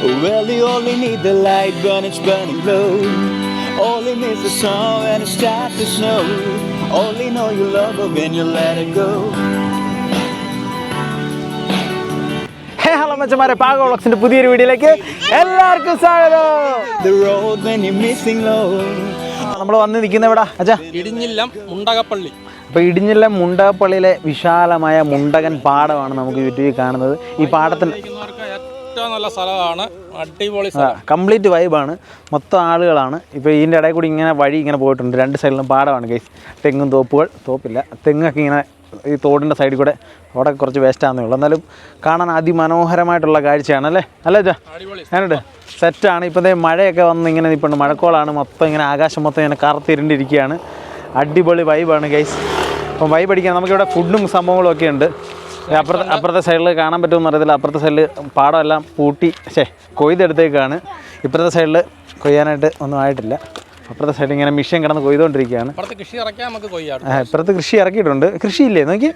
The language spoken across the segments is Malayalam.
Well, you only need the light when it's burning low. All Only miss the sun when it starts to snow. Only know you love her when you let her go. Hey hello മച്ചന്മാരെ പാക വ്ളോഗ്സിന്റെ പുതിയൊരു വീഡിയോയിലേക്ക് എല്ലാവർക്കും സ്വാഗതം The road when you're missing love. നമ്മൾ വന്ന് നിൽക്കുന്ന എവിടാ അച്ഛാ ഇടിഞ്ഞില്ലം മുണ്ടകപ്പള്ളി അപ്പോൾ ഇടിഞ്ഞില്ല മുണ്ടകപ്പള്ളിയിലെ വിശാലമായ മുണ്ടകൻ പാടമാണ് നമുക്ക് യൂട്യൂബിൽ കാണുന്നത് ഈ പാടത്തിന് ഇരിക്കുന്നവർക്ക് ഏറ്റവും നല്ല സ്ഥലമാണ്. അടിപൊളി കംപ്ലീറ്റ് വൈബാണ് മൊത്തം ആളുകളാണ്. ഇപ്പോൾ ഇതിന്റെ ഇടയിൽ കൂടി ഇങ്ങനെ വഴി ഇങ്ങനെ പോയിട്ടുണ്ട്. രണ്ട് സൈഡിലും പാടമാണ് ഗൈസ് തെങ്ങും തോപ്പുകൾ. തോപ്പില്ല. തെങ്ങൊക്കെ ഇങ്ങനെ ഈ തോടിന്റെ സൈഡിൽ കൂടെ അവിടെ കുറച്ച് വേസ്റ്റാണെന്നേ ഉള്ളൂ. എന്നാലും കാണാൻ അതിമനോഹരമായിട്ടുള്ള കാഴ്ചയാണ് അല്ലേ? അല്ലേ ഞാനുണ്ട് സെറ്റാണ് ഇപ്പോൾ ദേ മഴയൊക്കെ വന്ന് ഇങ്ങനെ നിൽപ്പുണ്ട് മഴക്കോളാണ്. മൊത്തം ഇങ്ങനെ ആകാശം മൊത്തം ഇങ്ങനെ കറുത്തിരുണ്ടിരിക്കുകയാണ്. അടിപൊളി വൈബാണ് ഗൈസ് അപ്പം വൈബ് അടിക്കാൻ നമുക്കിവിടെ ഫുഡും സംഭവങ്ങളും ഒക്കെ ഉണ്ട്. അപ്പുറത്തെ അപ്പുറത്തെ സൈഡിൽ കാണാൻ പറ്റുമെന്ന് അറിയത്തില്ല. അപ്പുറത്തെ സൈഡിൽ പാടമെല്ലാം പൂട്ടി ശേ കൊയ്തെടുത്തേക്കാണ്. ഇപ്പുറത്തെ സൈഡിൽ കൊയ്യാനായിട്ട് ഒന്നും ആയിട്ടില്ല. അപ്പുറത്തെ സൈഡിൽ ഇങ്ങനെ മിഷ്യൻ കിടന്ന് കൊയ്തുകൊണ്ടിരിക്കുകയാണ് കൃഷി ഇപ്പുറത്ത് കൃഷി ഇറക്കിയിട്ടുണ്ട്. കൃഷിയില്ലേ? നോക്കി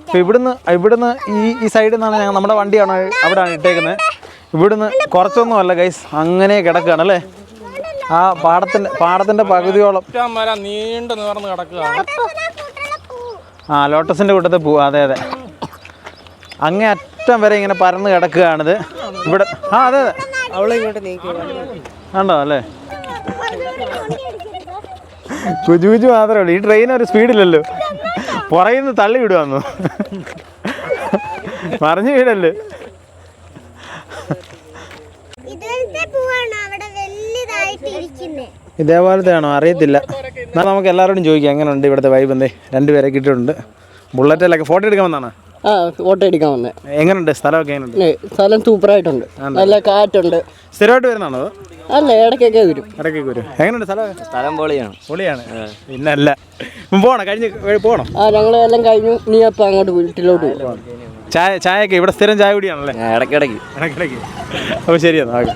അപ്പോൾ ഇവിടുന്ന് ഇവിടുന്ന് ഈ ഈ സൈഡിൽ നിന്നാണ് ഞങ്ങൾ നമ്മുടെ വണ്ടിയാണ് അവിടെയാണ് ഇട്ടേക്കുന്നത്. ഇവിടുന്ന് കുറച്ചൊന്നും അല്ല ഗൈസ് അങ്ങനെ കിടക്കുകയാണ് അല്ലേ? ആ പാടത്തിന്റെ പാടത്തിന്റെ പകുതിയോളം. നീണ്ടു നിവർന്ന് കിടക്കുകയാണ് ആ ലോട്ടസിന്റെ കൂട്ടത്തിൽ പൂ അതെ അതെ. അങ്ങേ അറ്റം വരെ ഇങ്ങനെ പരന്ന് കിടക്കുകയാണിത്. ഇവിടെ ആ അതെ അതെ. ഉണ്ടോ അല്ലേ? കുജു കുജു മാത്രമേ ഉള്ളൂ. ഈ ട്രെയിൻ ഒരു സ്പീഡില്ലല്ലോ പുറകിൽ തള്ളി വിടുവാന്നു? മറിഞ്ഞു വീടല്ലേ ഇതുപോലത്തെ ആണോ അറിയത്തില്ല. എന്നാൽ നമുക്ക് എല്ലാവരോടും ചോദിക്കാം. എങ്ങനെയുണ്ട് ഇവിടുത്തെ വൈബ് എന്തേ? രണ്ടുപേരെ കിട്ടിയിട്ടുണ്ട്. ബുള്ളറ്റിലൊക്കെ ഫോട്ടോ എടുക്കാൻ വന്നാണ് ആ ഫോട്ടോ എടുക്കാൻ വന്നേ എങ്ങനെയുണ്ട്? സ്ഥലമൊക്കെ എങ്ങനെയുണ്ട്? സ്ഥലം സൂപ്പറായിട്ടുണ്ട്. നല്ല കാറ്റുണ്ട്. സ്ഥിരമായിട്ട് വരുന്നതാണോ അല്ല ഇടയ്ക്കൊക്കെ വരും. ഇടയ്ക്കൊക്കെ വരും. എങ്ങനെയുണ്ട് സ്ഥലം? സ്ഥലം പൊളിയാണ്. പൊളിയാണ്. പിന്നല്ല. പോണോ? കഴിഞ്ഞ് പോകണം ആ ഞങ്ങൾ എല്ലാം കഴിഞ്ഞു. നീ അപ്പം അങ്ങോട്ട് വീട്ടിലോട്ട് പോകും ചായ ചായയൊക്കെ ഇവിടെ സ്ഥിരം ചായ കുടിയാണല്ലേ? ഇടയ്ക്കിടയ്ക്ക്. ഇടയ്ക്കിടയ്ക്ക്. അപ്പോൾ ശരിയെന്നാ. ഓക്കെ.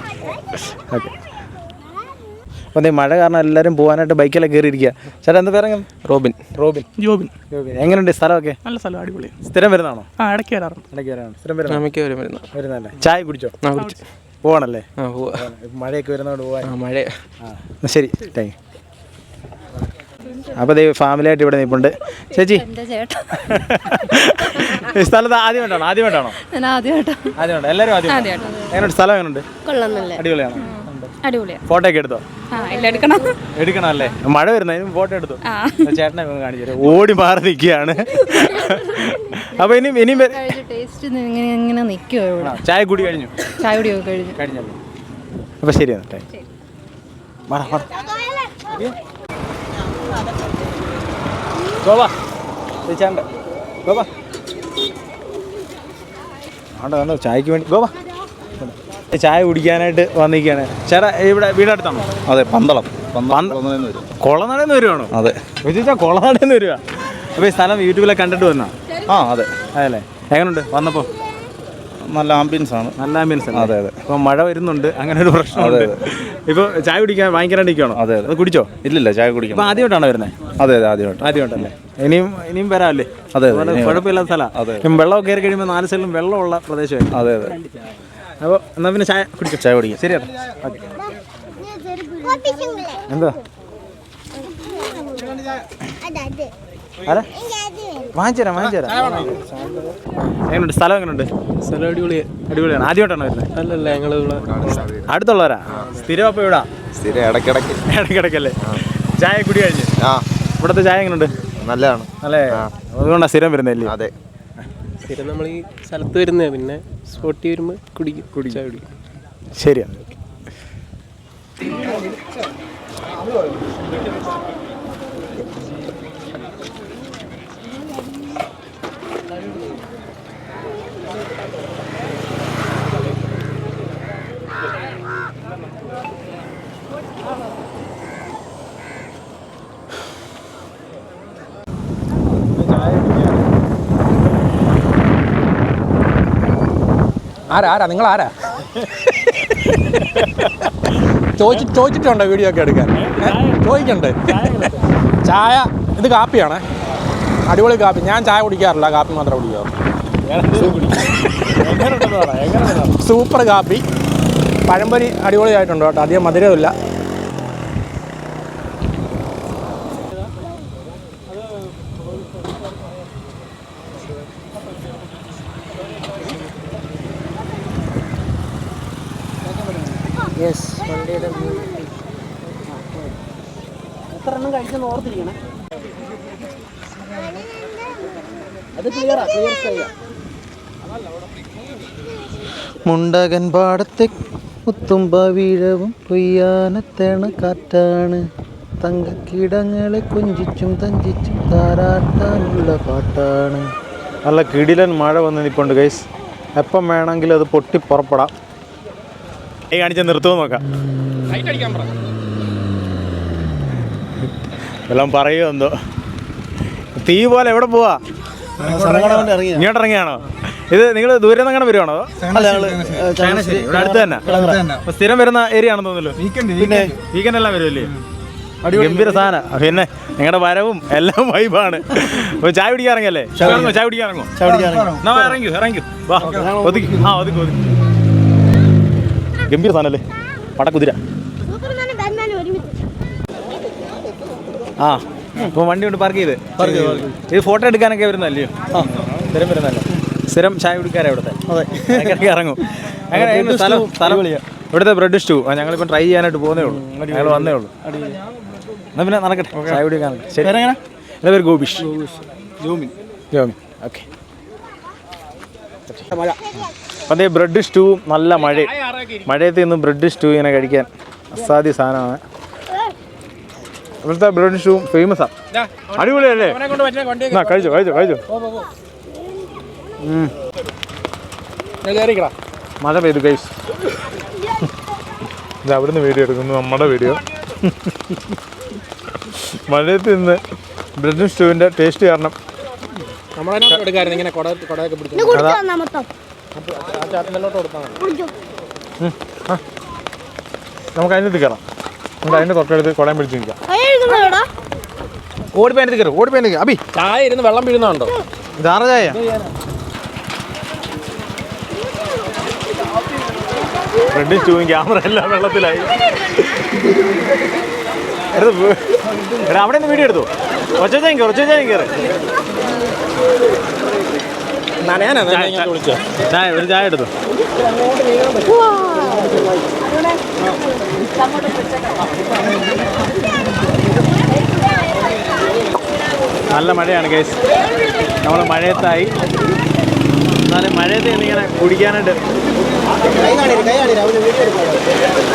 ഓക്കെ. അപ്പോൾ ഈ മഴ കാരണം എല്ലാവരും പോകാനായിട്ട് ബൈക്കിലൊക്കെ കയറിയിരിക്കുക ചേട്ടാ എന്താ പേരെ റോബിൻ. റോബിൻ. ജോബിൻ. ജോബിൻ. എങ്ങനെയുണ്ട് സ്ഥലമൊക്കെ? നല്ല സ്ഥലം അടിപൊളി. സ്ഥിരം വരുന്നതാണോ ആ ഇടയ്ക്ക് വരാറുണ്ട്. ഇടയ്ക്ക് വരാറുണ്ട്. സ്ഥിരം വരുന്ന? മിക്ക വരും വരുന്ന? വരുന്നതല്ലേ. ചായ കുടിച്ചോ? ആ കുടിച്ചു. പോകണല്ലേ ആ പോവാ. മഴയൊക്കെ വരുന്നതുകൊണ്ട് പോകാൻ ആ മഴ ആ ശരി. താങ്ക് അപ്പോൾ ദൈവം ഫാമിലിയായിട്ട് ഇവിടെ നിൽപ്പുണ്ട് ചേച്ചി? സ്ഥലത്ത് ആദ്യമായിട്ടാണോ ആദ്യമായിട്ടാണോ ഞാൻ ആദ്യമായിട്ടാ. ആദ്യമായിട്ട് എല്ലാവരും ആദ്യം എങ്ങനെയുണ്ട്? സ്ഥലം എങ്ങനെയുണ്ട്? കൊള്ളുന്നില്ലേ അടിപൊളിയാണോ ഫോട്ടോ ഒക്കെ എടുത്തോ? എടുക്കണം. എടുക്കണം അല്ലേ? മഴ വരുന്നതിന് ഫോട്ടോ എടുത്തു? ആ. ചേട്ടനെ കാണിച്ചു തരാം. ഓടി മാറി നിൽക്കുകയാണ്. അപ്പൊ ഇനി ഇനി ടേസ്റ്റ് ചായ കൂടി കഴിഞ്ഞു? ചായ കുടിയൊക്കെ കഴിഞ്ഞു. കഴിഞ്ഞല്ലോ. അപ്പോൾ ശരി ടൈം മാറാ മാറാ ഗോവാ ചേച്ചാണ്ട് ഗോവാ ആണ്ട ചായക്ക് വേണ്ടി ഗോവാ ചായ കുടിക്കാനായിട്ട് വന്നിരിക്കുകയാണ്. ചേട്ടാ ഇവിടെ വീടടുത്താണോ? അതെ പന്തളം. കൊളനാട് വരുവാണോ? അതെ. ചോദിച്ചാൽ കൊളനാടെന്ന് വരുവാ. അപ്പോൾ ഈ സ്ഥലം യൂട്യൂബിലൊക്കെ കണ്ടിട്ട് വന്നാ? ആ അതെ. അതല്ലേ എങ്ങനെയുണ്ട് വന്നപ്പോൾ നല്ല ആംബിയൻസ് ആണ്. നല്ല ആംബിയൻസ് ആണ് അതെ, അതെ. അപ്പോൾ മഴ വരുന്നുണ്ട് അങ്ങനെ ഒരു പ്രശ്നമുണ്ട്. ഇപ്പോൾ ചായ കുടിക്കാൻ നിൽക്കണോ അതെ, അതെ. കുടിച്ചോ? ഇല്ലില്ല ചായ ഇപ്പൊ കുടിക്കണം ആദ്യമായിട്ടാണോ വരുന്നത് അതെ അതെ ആദ്യമായിട്ട്. ആദ്യമായിട്ടല്ലേ? ഇനിയും ഇനിയും വരാമല്ലേ? അതെ, കുഴപ്പമില്ലാത്ത അതെ. സ്ഥലമാണ് വെള്ളം കയറി കഴിയുമ്പോൾ നാല് സൈഡിലും വെള്ളമുള്ള പ്രദേശമായിരുന്നു അതെ അതെ. അപ്പോൾ എന്നാൽ പിന്നെ ചായ കുടിക്കും. ചായ കുടിക്കും. ശരി എന്താ? അത് വാങ്ങിച്ചു തരാം വാങ്ങിച്ചു തരാം എങ്ങനെയുണ്ട്? സ്ഥലം എങ്ങനെയുണ്ട്? സ്ഥലം അടിപൊളി. അടിപൊളിയാണ്. ആദ്യമായിട്ടാണോ വരുന്നത് അല്ലല്ല ഞങ്ങൾ അടുത്തുള്ളവരാ? സ്ഥിരം അപ്പോൾ ഇവിടെ സ്ഥിരം ഇടയ്ക്കിടയ്ക്ക്. ഇടയ്ക്കിടയ്ക്കല്ലേ. ചായ കുടി കഴിഞ്ഞ്. ആ. ഇവിടുത്തെ ചായ എങ്ങനെയുണ്ട്? നല്ലതാണ്. അല്ലേ? അതുകൊണ്ടാണ് സ്ഥിരം വരുന്നല്ലേ അതെ. സ്ഥിരം നമ്മൾ ഈ സ്ഥലത്ത് വരുന്നേ പിന്നെ സ്പോട്ടി വരുമ്പോൾ കുടിക്കും. കുടിച്ചാൽ കുടിക്കും. ശരിയാണ് ആരാ ആരാ? നിങ്ങൾ ആരാ? ചോദിച്ചു ചോദിച്ചിട്ടുണ്ടോ വീഡിയോ ഒക്കെ എടുക്കാൻ? ചോദിക്കണ്ടേ. ചായ ഇത് കാപ്പിയാണ്. അടിപൊളി കാപ്പി. ഞാൻ ചായ കുടിക്കാറില്ല കാപ്പി മാത്രമേ കുടിക്കാറുള്ളൂ സൂപ്പർ കാപ്പി. പഴംപൊരി അടിപൊളിയായിട്ടുണ്ട് കേട്ടോ. അധികം മധുരമില്ല അത് ക്ലിയറാ ക്ലിയർ ചെയ്യാം. മുണ്ടകൻ പാടത്തെ മുത്തുമ്പ വീഴവും കൊയ്യാനത്തേണ കാറ്റാണ്. തങ്കക്കിടങ്ങളെ കൊഞ്ചിച്ചും തഞ്ചിച്ചും താരാട്ടാനുള്ള പാട്ടാണ്. നല്ല കിടിലൻ മഴ വന്ന് നിൽപ്പുണ്ട് ഗൈസ് എപ്പം വേണമെങ്കിലും അത് പൊട്ടി പുറപ്പെടാം. ഈ കാണിച്ച നിർത്തുമോ നോക്കാം. ലൈറ്റ് അടിക്കാൻ പറ എല്ലാം പറയുമോ എന്തോ? തീ പോലെ എവിടെ പോവാ? ഇങ്ങോട്ട് ഇറങ്ങിയാണോ ഇത് നിങ്ങൾ ദൂരെ നിന്ന് അങ്ങനെ വരുവാണോ അടുത്ത് തന്നെ. അപ്പൊ സ്ഥിരം വരുന്ന ഏരിയ ആണെന്ന് തോന്നുന്നു പിന്നെ വീക്കെൻഡ് എല്ലാം വരുമല്ലേ ഗംഭീര സാധന. പിന്നെ നിങ്ങളുടെ വരവും എല്ലാം വൈബാണ് ചായ പിടിക്കാൻ ഇറങ്ങിയല്ലേ ഇറങ്ങോ, ചായ പിടിക്കാൻ ഇറങ്ങും. ഇറങ്ങിക്കോ ഇറങ്ങിക്കോ. വാ ഒതുക്കി. ആ ഒതുക്കി ഒതുക്കി. ഗംഭീര സാധനല്ലേ പടക്കുതിര. ആ. ഇപ്പൊ വണ്ടി കൊണ്ട് പാർക്ക് ചെയ്ത്. ഇത് ഫോട്ടോ എടുക്കാനൊക്കെ വരുന്നല്ലേ സ്ഥിരം വരുന്നല്ലോ സ്ഥിരം ചായ കുടിക്കാരാ ഇവിടുത്തെ. ഇടയ്ക്കിടയ്ക്ക് ഇറങ്ങും. അങ്ങനെ സ്ഥലം സ്ഥലം ഇവിടുത്തെ ബ്രെഡ് സ്റ്റൂ. ഞങ്ങളിപ്പം ട്രൈ ചെയ്യാനായിട്ട് പോകുന്നേ ഉള്ളൂ. ഞങ്ങൾ വന്നേ ഉള്ളൂ. എന്നാ പിന്നെ നടക്കട്ടെ. ചായ കുടിക്കാൻ ശരി. എന്റെ പേര് ഗോപിഷ്. ജോമിൻ ജോമിൻ ഓക്കെ. അതേ ബ്രെഡ് സ്റ്റൂ നല്ല മഴ. മഴയത്ത് നിന്ന് ബ്രെഡ് സ്റ്റൂ ഇങ്ങനെ കഴിക്കാൻ അസാധ്യ സാധനമാണ്. ഇവിടുത്തെ ബ്രെഡ് ഫേമസ് ഫേമസാ അടിപൊളിയല്ലേ? കഴിച്ചു കൊണ്ട് കഴിച്ചു കഴിച്ചോ മഴ പെയ്തു ഗൈസ് ഇത് അവിടുന്ന് വീഡിയോ എടുക്കുന്നു നമ്മുടെ വീഡിയോ മഴയത്ത് നിന്ന് ബ്രെഡ് സ്റ്റൂവിന്റെ ടേസ്റ്റ് കാരണം. നമുക്ക് അതിനകത്ത് കയറാം നമുക്ക് അതിന്റെ തൊട്ടടുത്ത് കുടയും പിടിച്ച് നിൽക്കാം. ഓടി അതിനകത്ത് കയറും ഓടി അതിനകത്ത് അബി ചായ ഇരുന്ന് വെള്ളം വീഴുന്നുണ്ടോ? ധാറ ചായ? റെഡ് സ്റ്റൂവും ക്യാമറ എല്ലാം വെള്ളത്തിലായി. എടാ അവിടെ നിന്ന് വീഡിയോ എടുത്തു? ഒച്ച ചായം കയറി ഒച്ച ചായം കയറി ചായ ഒരു ചായ എടുത്തു? നല്ല മഴയാണ് കേസ് നമ്മൾ മഴയത്തായി എന്നാലും മഴയത്ത് ഇങ്ങനെ കുടിക്കാനായിട്ട്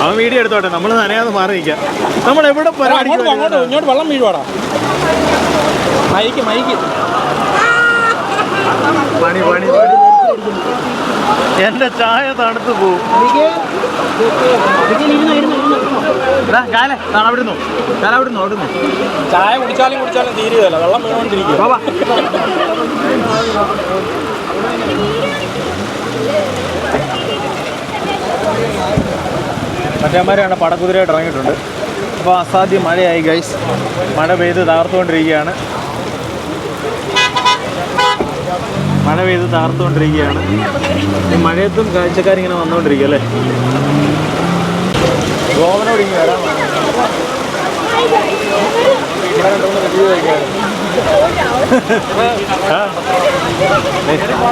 അവൻ വീഡിയോ എടുത്തോട്ടെ നമ്മൾ നനയാതെ മാറി നിൽക്കാം നമ്മൾ എവിടെ അങ്ങോട്ട്? ഇങ്ങോട്ട് വെള്ളം വീഴുവാടാ മൈക്ക് മൈക്ക് പണി പണി പണി എന്റെ ചായ തണുത്ത് പോവും കാണാൻ അവിടുന്നു അവിടുന്നു അവിടുന്നു ചായ കുടിച്ചാലും കുടിച്ചാലും തീരുകയല്ല. വെള്ളം വീണുകൊണ്ടിരിക്കും ബാബാ മറ്റേമാരാണ് പടക്കുതിരയായിട്ട് ഇറങ്ങിയിട്ടുണ്ട്. അപ്പോൾ അസാധ്യം മഴയായി ഗൈസ് മഴ പെയ്ത് തകർത്തുകൊണ്ടിരിക്കുകയാണ്. മഴ പെയ്ത് തകർത്തുകൊണ്ടിരിക്കുകയാണ്. ഈ മഴയത്തും കാഴ്ചക്കാരിങ്ങനെ വന്നുകൊണ്ടിരിക്കുക അല്ലേ ഗോവനോട് ഇങ്ങനെ വരാൻ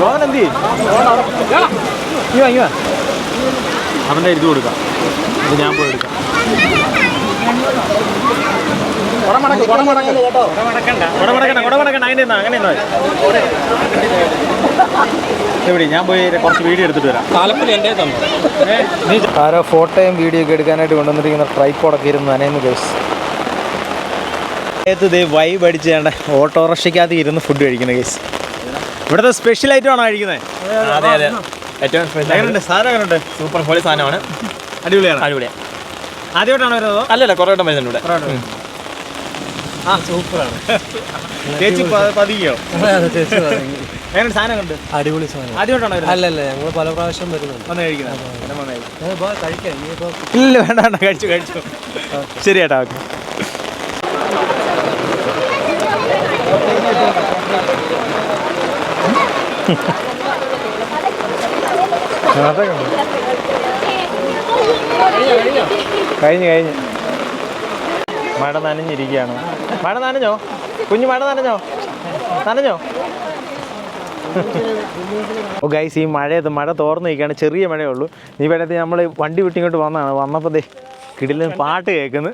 ഗോവൻ എന്ത് ചെയ്യും? ഇങ്ങ്. അവന്റെ എഴുതി കൊടുക്കാം. ഇത് ഞാൻ പോയി എടുക്കാം. കുടമടക്ക് കുടമടക്ക്. കുടമടക്കണ്ട കുടമടക്കണ്ട അതിന്റെ അങ്ങനെ ഒന്നും എവിടെ? ഞാൻ പോയി കുറച്ച് വീഡിയോ എടുത്തിട്ട് വരാം. താലപ്പൊലി എന്റെ തന്നു. ആരോ ഫോട്ടോയും വീഡിയോ ഒക്കെ എടുക്കാനായിട്ട് കൊണ്ടുവന്നിരിക്കുന്ന ട്രൈപ്പോടൊക്കെ ഇരുന്ന് നനയുന്നു ഗൈസ് ഇത് വൈബ് അടിച്ച് വേണ്ട ഓട്ടോറിക്ഷയ്ക്കകത്ത് ഇരുന്ന് ഫുഡ് കഴിക്കുന്ന ഗൈസ് ഇവിടുത്തെ സ്പെഷ്യൽ ഐറ്റം ആണോ കഴിക്കുന്നത് അതെ അതെ. ഏറ്റവും സ്പെഷ്യൽ സാധനം എങ്ങനെയുണ്ട് സൂപ്പർ ഹോളി സാധനമാണ്. അടിപൊളിയാണ്. അടിപൊളിയാണ് ആദ്യമായിട്ടാണ് വരുന്നത് അല്ലല്ല കുറേ വട്ടം വരുന്നുണ്ട് ആ സൂപ്പറാണ്. ചേച്ചി പതിയോ എങ്ങനെ സാധനം കണ്ട്. അടിപൊളി സാധനം. ഞങ്ങൾ പല പ്രാവശ്യം വരുന്നുണ്ട്. വന്ന് കഴിക്കുന്നത് എന്നെ വന്ന് കഴിക്കും. അത് ബാ, കഴിക്കാം. ഇനിയിപ്പോ ഇല്ല വേണ്ട വേണ്ട. കഴിച്ചു കഴിച്ചു. ശരി ചേട്ടാ ഓക്കെ. കഴിഞ്ഞു കഴിഞ്ഞു. മഴ നനഞ്ഞിരിക്കുകയാണ്. മഴ നനഞ്ഞോ? കുഞ്ഞു മഴ നനഞ്ഞോ? നനഞ്ഞോ? ഓ ഗൈസ് ഈ മഴയത്ത് മഴ തോർന്നു നിൽക്കുകയാണ്. ചെറിയ മഴയേ ഉള്ളൂ ഈ വേണത്തിൽ നമ്മൾ വണ്ടി വിട്ടിങ്ങോട്ട് വന്നതാണ്. വന്നപ്പോൾ ദേ കിടിലും പാട്ട് കേൾക്കുന്നു.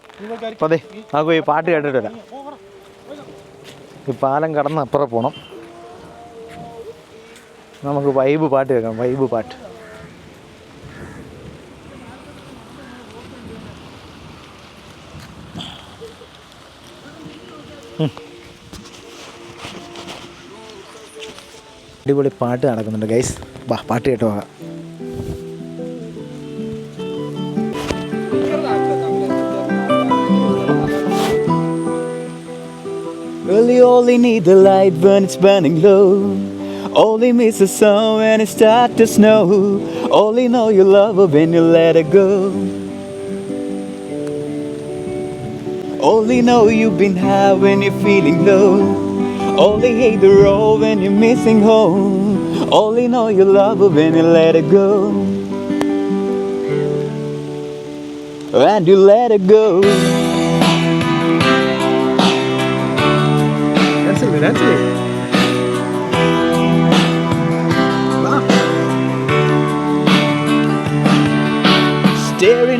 അപ്പോൾ അതെ നമുക്ക് ഈ പാട്ട് കേട്ടിട്ട് വരാം. ഈ പാലം കടന്ന് അപ്പുറം പോകണം നമുക്ക് വൈബ് പാട്ട് കേൾക്കാം. വൈബ് പാട്ട്. അടിപൊളി പാട്ട് നടക്കുന്നുണ്ട് ഗൈസ് വാ പാട്ട് കേട്ടോ പോകാം Really only need the light when it's burning low. Only miss the sun when it start to snow. Only know you love her when you let her go. Only know you've been high when you're feeling low. Only hate the road when you're missing home. Only know you love her when you let her go. And you let her go. Staring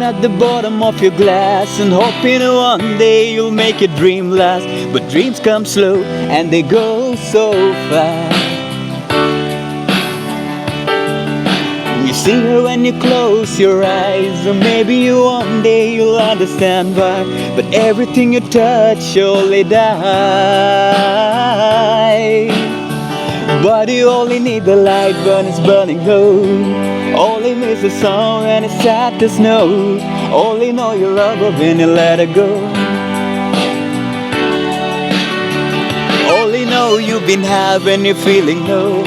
at the bottom of your glass and hoping one day you'll make your dream last. But dreams come slow and they go so fast. You see her when you close your eyes, or maybe one day you'll understand why. But everything you touch surely dies. But you only need the light when it's burning low. Only miss the song when it's sad to snow. Only know you love her when you let her go. Only know you've been high when you're feeling low.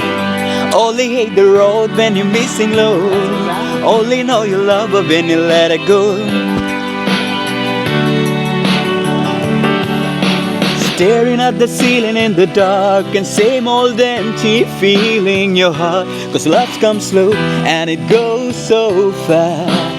Only hate the road when you're missing low. Only know you love her when you let her go. Staring at the ceiling in the dark and same old empty feeling your heart. Cause love comes slow and it goes so fast.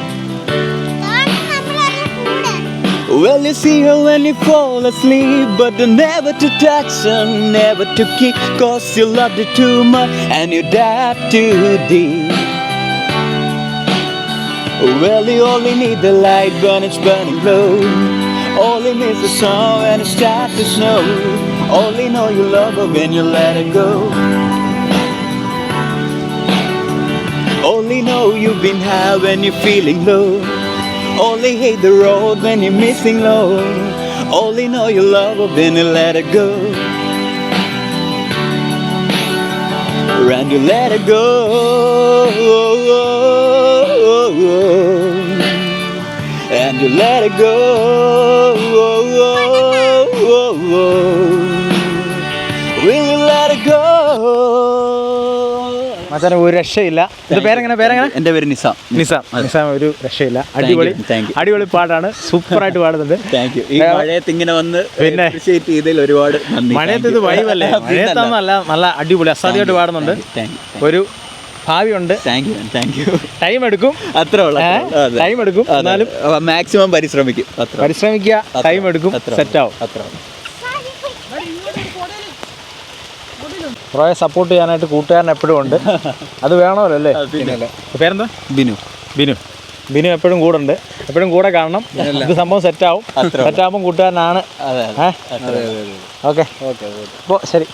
Well, you see her when you fall asleep, but never to touch her, never to keep. Cause you loved her too much and you dive too deep. Well, you only need the light when it's burning low. Only miss the sun when it starts to snow. Only know you love her when you let her go. Only know you've been high when you're feeling low. Only hate the road when you're missing low. Only know you love her when you let her go. And you let her go. You let it go. Will you let it go? മച്ചാനെ ഒരു രക്ഷയില്ല. ഇത് പേരെങ്ങനെ പേരെങ്ങനെ? എന്റെ പേര് നിസാം. നിസാം. നിസാം ഒരു രക്ഷയില്ല. അടിപൊളി you, thank you. അടിപൊളി പാട്ടാണ്. സൂപ്പറായിട്ട് പാടുന്നുണ്ട്. താങ്ക് യു ഈ മഴയത്ത് ഇങ്ങനെ വന്ന് പിന്നെ? ചെയ്തതിൽ ഒരുപാട് മഴയത്ത് ഇത് വൈബല്ലേ മഴയത്താന്നല്ല നല്ല നല്ല അടിപൊളി അസാധ്യമായിട്ട് പാടുന്നുണ്ട്. ഒരു ഭാവിയുണ്ട്. Thank you thank you time എടുക്കും. അത്ര ടൈം എടുക്കും. എന്നാലും മാക്സിമം പരിശ്രമിക്കും. പരിശ്രമിക്കുക ടൈം എടുക്കും സെറ്റ് ആവും. അത്ര കുറേ സപ്പോർട്ട് ചെയ്യാനായിട്ട് കൂട്ടുകാരൻ എപ്പോഴും ഉണ്ട്. അത് വേണമല്ലോ അല്ലേ? പേരെന്താ? ബിനു. ബിനു. ബിനു എപ്പോഴും കൂടെ ഉണ്ട് എപ്പോഴും കൂടെ കാണണം. ഇത് സംഭവം സെറ്റാവും സെറ്റാകുമ്പോൾ കൂട്ടുകാരനാണ്. ഓക്കെ. അപ്പോൾ ശരി.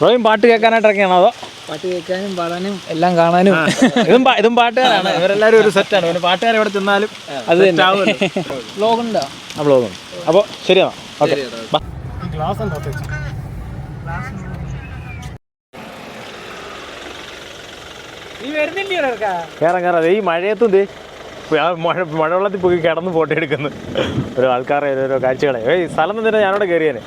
ബ്രോയും പാട്ട് കേൾക്കാനായിട്ട് ഇറങ്ങിയാണോ അതോ? പാട്ട് കേൾക്കാനും പാടാനും എല്ലാം കാണാനും. ഇതും ഇതും പാട്ടുകാരാണ്. ഇവരെല്ലാവരും ഒരു സെറ്റാണ് പിന്നെ പാട്ടുകാർ എവിടെ ചെന്നാലും അത് വ്ലോഗ് ഉണ്ടോ ആ ബ്ലോഗും അപ്പോൾ ശരിയാ ഓക്കെ. കയറാം കേറാം ദേ ഈ മഴയത്തും ആ മഴ മഴവെള്ളത്തിൽ പോയി കിടന്ന് ഫോട്ടോ എടുക്കുന്നു. ഓരോ ആൾക്കാരെ ഓരോ കാഴ്ചകളെ. ഏയ് സ്ഥലം തന്നെ ഞാനവിടെ കയറിയേനെ.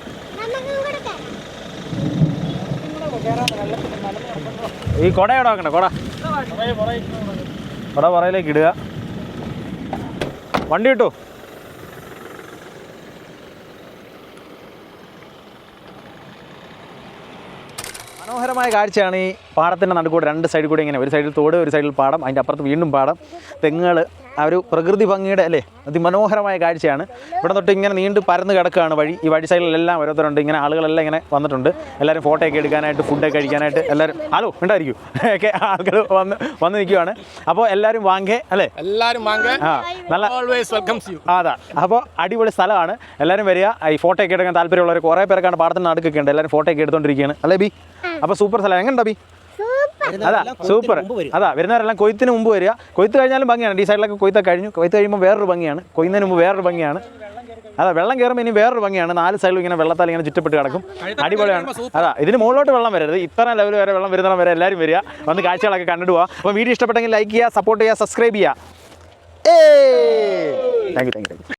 ഈ കുട എവിടെ വെക്കണ്ട കുട. കുട പുറയിലേക്ക് ഇടുക. വണ്ടി കിട്ടൂ? മനോഹരമായ കാഴ്ചയാണ് ഈ പാടത്തിന്റെ നടുക്കൂടെ രണ്ട് സൈഡിൽ കൂടെ ഇങ്ങനെ. ഒരു സൈഡിൽ തോട് ഒരു സൈഡിൽ പാടം. അതിന്റെ അപ്പുറത്ത് വീണ്ടും പാടം. തെങ്ങുകൾ ആ ഒരു പ്രകൃതി ഭംഗിയുടെ അല്ലേ? അതിമനോഹരമായ കാഴ്ചയാണ്. ഇവിടെ തൊട്ട് ഇങ്ങനെ നീണ്ടു പരന്ന് കിടക്കുകയാണ് വഴി. ഈ വഴി സൈഡിലെല്ലാം ഓരോരുത്തരുണ്ട്. ഇങ്ങനെ ആളുകളെല്ലാം ഇങ്ങനെ വന്നിട്ടുണ്ട്. എല്ലാവരും ഫോട്ടോ ഒക്കെ എടുക്കാനായിട്ട് ഫുഡൊക്കെ കഴിക്കാനായിട്ട് എല്ലാവരും ഹലോ ഉണ്ടായിരിക്കും. ഒക്കെ ആളുകൾ വന്ന് വന്ന് നിൽക്കുകയാണ്. അപ്പോൾ എല്ലാവരും വാങ്ങേ അല്ലേ? എല്ലാവരും വാങ്ങ. ആ നല്ല ഓൾവേസ് വെൽക്കംസ് യു ആ, അതാ. അപ്പോൾ അടിപൊളി സ്ഥലമാണ്. എല്ലാവരും വരിക. ഈ ഫോട്ടോ ഒക്കെ എടുക്കാൻ താല്പര്യമുള്ളവർ കുറേ പേർക്കാണ് പാടത്തിന് നടുക്കൊക്കെ ഉണ്ട്. എല്ലാവരും ഫോട്ടോ ഒക്കെ എടുത്തോണ്ടിരിക്കുകയാണ്. അല്ലേ ബി? അപ്പോൾ സൂപ്പർ സ്ഥലം. എങ്ങനെയുണ്ടോ ബി? അതാ സൂപ്പർ. അതാ വരുന്നവരെല്ലാം കൊയ്ത്തിന് മുമ്പ് വരിക. കൊയ്ത്ത് കഴിഞ്ഞാലും ഭംഗിയാണ്. ഈ സൈഡിലൊക്കെ കൊയ്ത്തൊക്കെ കഴിഞ്ഞു. കൊയ്ത്ത് കഴിയുമ്പോൾ വേറൊരു ഭംഗിയാണ്. കൊയ്യുന്നതിന് മുമ്പ് വേറൊരു ഭംഗിയാണ്. അതാ വെള്ളം കയറുമ്പോൾ ഇനി വേറൊരു ഭംഗിയാണ്. നാല് സൈഡിലും ഇങ്ങനെ വെള്ളത്താൽ ഇങ്ങനെ ചുറ്റപ്പെട്ട് കിടക്കും. അടിപൊളിയാണ്. അതാ ഇതിന് മുകളിലോട്ട് വെള്ളം വരരുത്. ഇത്ര ലെവൽ വരെ വെള്ളം വരുന്നിടം വരെ എല്ലാവരും വരിക. വന്ന് കാഴ്ചകളൊക്കെ കണ്ടിട്ട് പോവാം. അപ്പോൾ വീഡിയോ ഇഷ്ടപ്പെട്ടെങ്കിൽ ലൈക്ക് ചെയ്യുക സപ്പോർട്ട് ചെയ്യുക സബ്സ്ക്രൈബ് ചെയ്യുക. ഏ താങ്ക് യു താങ്ക് യു